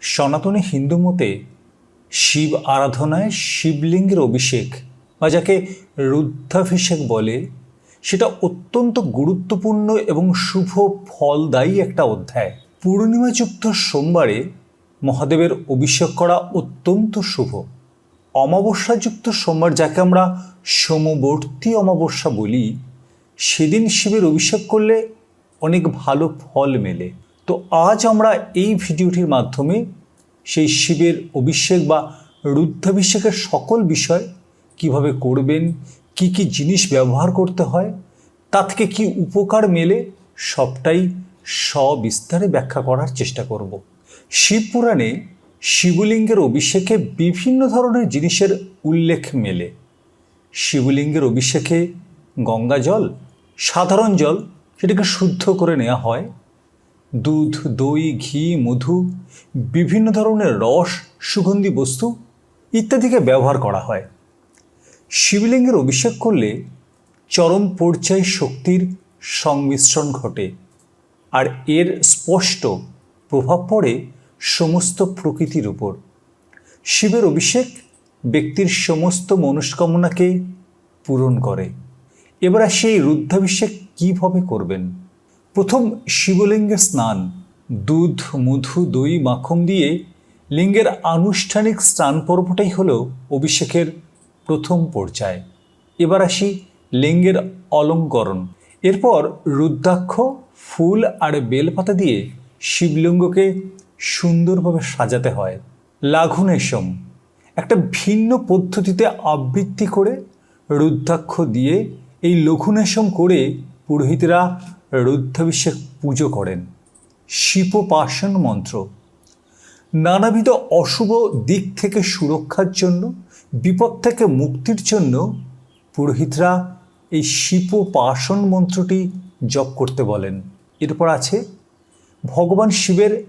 সনাতনী হিন্দু মতে শিব আরাধনায় শিবলিঙ্গের অভিষেক বা যাকে রুদ্ধাভিষেক বলে, সেটা অত্যন্ত গুরুত্বপূর্ণ এবং শুভ ফলদায়ী একটা অধ্যায়। পূর্ণিমাযুক্ত সোমবারে মহাদেবের অভিষেক করা অত্যন্ত শুভ। অমাবস্যাযুক্ত সোমবার যাকে আমরা সোমবর্তী অমাবস্যা বলি, সেদিন শিবের অভিষেক করলে অনেক ভালো ফল মেলে। তো আজ আমরা এই ভিডিওটির মাধ্যমে সেই শিবের অভিষেক বা রুদ্রাভিষেকের সকল বিষয় কীভাবে করবেন, কি কি জিনিস ব্যবহার করতে হয়, তা থেকে কি উপকার মেলে, সবটাই সবিস্তারে ব্যাখ্যা করার চেষ্টা করব। শিব পুরাণে শিবলিঙ্গের অভিষেকে বিভিন্ন ধরনের জিনিসের উল্লেখ মেলে। শিবলিঙ্গের অভিষেকে গঙ্গা জল, সাধারণ জল, সেটাকে শুদ্ধ করে নেওয়া হয়। দুধ, দই, ঘি, মধু, বিভিন্ন ধরনের রস, সুগন্ধি বস্তু ইত্যাদিকে ব্যবহার করা হয়। শিবলিঙ্গের অভিষেক করলে চরম পর্যায়ে শক্তির সংমিশ্রণ ঘটে আর এর স্পষ্ট প্রভাব পড়ে সমস্ত প্রকৃতির উপর। শিবের অভিষেক ব্যক্তির সমস্ত মনস্কামনাকে পূরণ করে। এবার সেই রুদ্ধাভিষেক কীভাবে করবেন? প্রথম শিবলিঙ্গের স্নান, দুধ, মধু, দই, মাখন দিয়ে লিঙ্গের আনুষ্ঠানিক স্নান পর্বটাই হল অভিষেকের প্রথম পর্যায়। এবার আসি লিঙ্গের অলঙ্করণ। এরপর রুদ্রাক্ষ, ফুল আর বেলপাতা দিয়ে শিবলিঙ্গকে সুন্দরভাবে সাজাতে হয়। লাঘুনেশম, একটা ভিন্ন পদ্ধতিতে আবৃত্তি করে রুদ্রাক্ষ দিয়ে এই লঘুনেশম করে পুরোহিতরা রুদ্রাভিষেক পুজো করেন। শিপোপাসন মন্ত্র। নানাবিধ অশুভ দিক থেকে সুরক্ষার জন্য, বিপদ থেকে মুক্তির জন্য পুরোহিতরা এই শিপোপাসন মন্ত্রটি জপ করতে বলেন। এরপর আছে ভগবান শিবের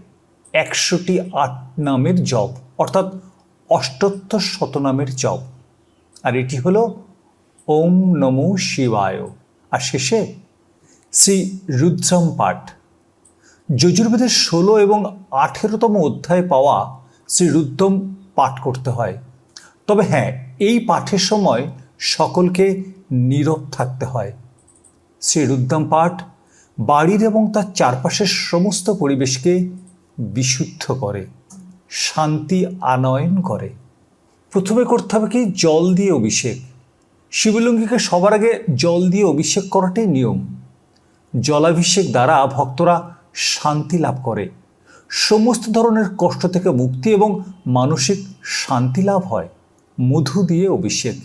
একশোটি আট নামের জপ, অর্থাৎ অষ্টোত্তর শতনামের জপ। আর এটি হলো ওম নমো শিবায়। আর শেষে শ্রী রুদ্রম পাঠ। যজুর্বেদের ষোলো এবং আঠেরোতম অধ্যায়ে পাওয়া শ্রী রুদ্রম পাঠ করতে হয়। তবে হ্যাঁ এই পাঠের সময় সকলকে নীরব থাকতে হয়। শ্রী রুদ্রম পাঠ বাড়ির এবং তার চারপাশের সমস্ত পরিবেশকে বিশুদ্ধ করে, শান্তি আনয়ন করে। প্রথমে করতে হবে কি? জল দিয়ে অভিষেক। শিবলিঙ্গকে সবার আগে জল দিয়ে অভিষেক করাটাই নিয়ম। জলাভিষেক দ্বারা ভক্তরা শান্তি লাভ করে। সমস্ত ধরনের কষ্ট থেকে মুক্তি এবং মানসিক শান্তি লাভ হয়। মধু দিয়ে অভিষেক।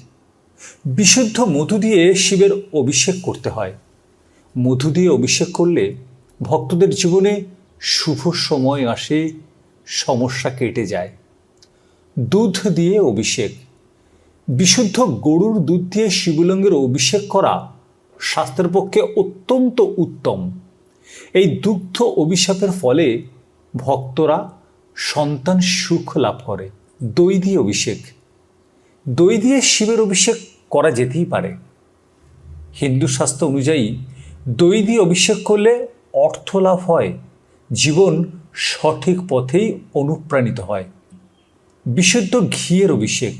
বিশুদ্ধ মধু দিয়ে শিবের অভিষেক করতে হয়। মধু দিয়ে অভিষেক করলে ভক্তদের জীবনে শুভ সময় আসে, সমস্যা কেটে যায়। দুধ দিয়ে অভিষেক। বিশুদ্ধ গরুর দুধ দিয়ে শিবলিঙ্গের অভিষেক করা স্বাস্থ্যের পক্ষে অত্যন্ত উত্তম। এই দুগ্ধ অভিশাপের ফলে ভক্তরা সন্তান সুখ লাভ করে। দই দিয়ে অভিষেক। দই দিয়ে শিবের অভিষেক করা যেতেই পারে। হিন্দু শাস্ত্র অনুযায়ী দই দিয়ে অভিষেক করলে অর্থ লাভ হয়, জীবন সঠিক পথেই অনুপ্রাণিত হয়। বিশুদ্ধ ঘিয়ের অভিষেক।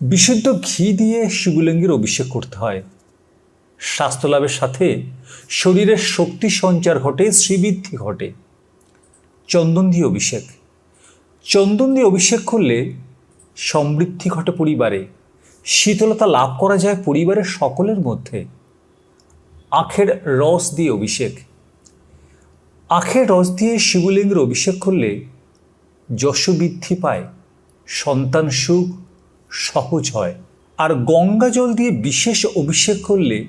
বিশুদ্ধ ঘি দিয়ে শিবলিঙ্গের অভিষেক করতে হয়। স্বাস্থ্য লাভের সাথে শরীরের শক্তি সঞ্চার ঘটে, শ্রীবৃদ্ধি ঘটে। চন্দন দিয়ে অভিষেক। চন্দন দিয়ে অভিষেক করলে সমৃদ্ধি ঘটে পরিবারে। শীতলতা লাভ করা যায় পরিবারের সকলের মধ্যে। আখের রস দিয়ে অভিষেক। আখের রস দিয়ে শিবলিঙ্গের অভিষেক করলে যশ বৃদ্ধি পায়, সন্তান সুখ সহজ হয়। আর গঙ্গা জল দিয়ে বিশেষ অভিষেক করলে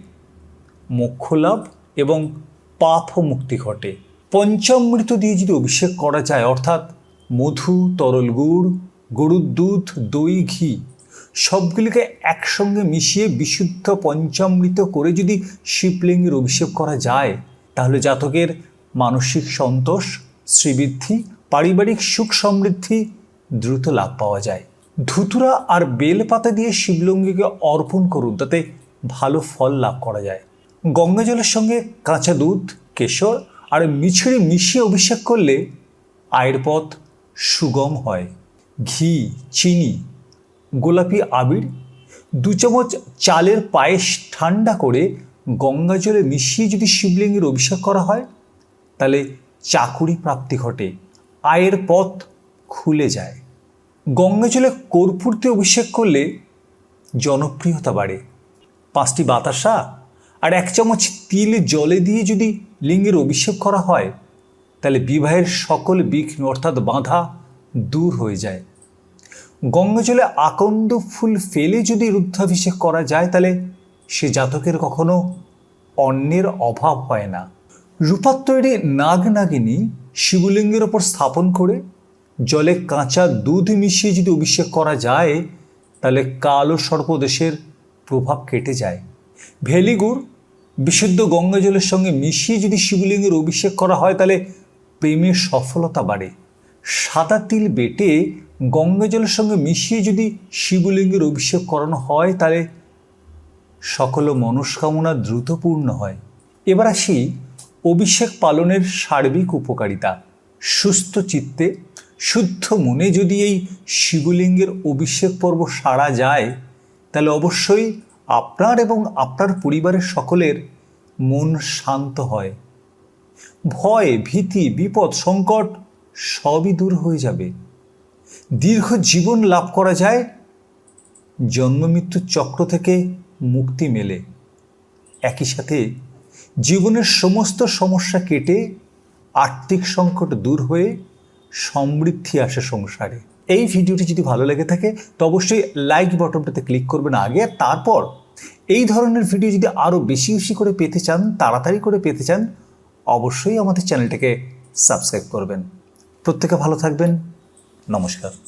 মোক্ষ লাভ এবং পাপ মুক্তি ঘটে। পঞ্চামৃত দিয়ে যদি অভিষেক করা যায়, অর্থাৎ মধু, তরল গুড়, গরুর দুধ, দই, ঘি, সবগুলিকে একসঙ্গে মিশিয়ে বিশুদ্ধ পঞ্চামৃত করে যদি শিবলিঙ্গের অভিষেক করা যায়, তাহলে জাতকের মানসিক সন্তোষ, শ্রীবৃদ্ধি, পারিবারিক সুখ সমৃদ্ধি দ্রুত লাভ পাওয়া যায়। ধুতুরা আর বেলপাতা দিয়ে শিবলিঙ্গকে অর্পণ করুন, তাতে ভালো ফল লাভ করা যায়। গঙ্গা জলের সঙ্গে কাঁচা দুধ, কেশর আর মিছড়ি মিশিয়ে অভিষেক করলে আয়ের পথ সুগম হয়। ঘি, চিনি, গোলাপি আবির, দু চামচ চালের পায়েস ঠান্ডা করে গঙ্গা জলে মিশিয়ে যদি শিবলিঙ্গের অভিষেক করা হয়, তাহলে চাকুরি প্রাপ্তি ঘটে, আয়ের পথ খুলে যায়। গঙ্গা জলে কর্পূর দিয়ে অভিষেক করলে জনপ্রিয়তা বাড়ে। পাঁচটি বাতাসা আর এক চামচ তিল জলে দিয়ে যদি লিঙ্গের অভিষেক করা হয়, তাহলে বিবাহের সকল বিঘ্ন অর্থাৎ বাঁধা দূর হয়ে যায়। গঙ্গা জলে আকন্দ ফুল ফেলে যদি রুদ্ধাভিষেক করা যায়, তাহলে সে জাতকের কখনো অন্যের অভাব হয় না। রূপার তৈরি নাগ নাগিনী শিবলিঙ্গের ওপর স্থাপন করে জলে কাঁচা দুধ মিশিয়ে যদি অভিষেক করা যায়, তাহলে কালো সর্পদেশের প্রভাব কেটে যায়। ভেলিগুড় বিশুদ্ধ গঙ্গা জলের সঙ্গে মিশিয়ে যদি শিবলিঙ্গের অভিষেক করা হয়, তাহলে প্রেমের সফলতা বাড়ে। সাদা তিল বেটে গঙ্গা জলের সঙ্গে মিশিয়ে যদি শিবলিঙ্গের অভিষেক করানো হয়, তাহলে সকল মনস্কামনা দ্রুত পূর্ণ হয়। এবার আসি অভিষেক পালনের সার্বিক উপকারিতা। সুস্থ চিত্তে, শুদ্ধ মনে যদি এই শিবলিঙ্গের অভিষেক পর্ব সারা যায়, তাহলে অবশ্যই আপনার এবং আপনার পরিবারের সকলের মন শান্ত হয়। ভয়, ভীতি, বিপদ, সংকট সবই দূর হয়ে যাবে। দীর্ঘ জীবন লাভ করা যায় জন্মমৃত্যুর চক্র থেকে মুক্তি মেলে। একই সাথে জীবনের সমস্ত সমস্যা কেটে আর্থিক সংকট দূর হয়ে সমৃদ্ধি আসে সংসারে। এই ভিডিওটি যদি ভালো লেগে থাকে, তো অবশ্যই লাইক বটনটাতে ক্লিক করবেন আগে, তারপর এই ধরনের ভিডিও যদি আরও বেশি বেশি করে পেতে চান, তাড়াতাড়ি করে পেতে চান, অবশ্যই আমাদের চ্যানেলটাকে সাবস্ক্রাইব করবেন। প্রত্যেকে ভালো থাকবেন। নমস্কার।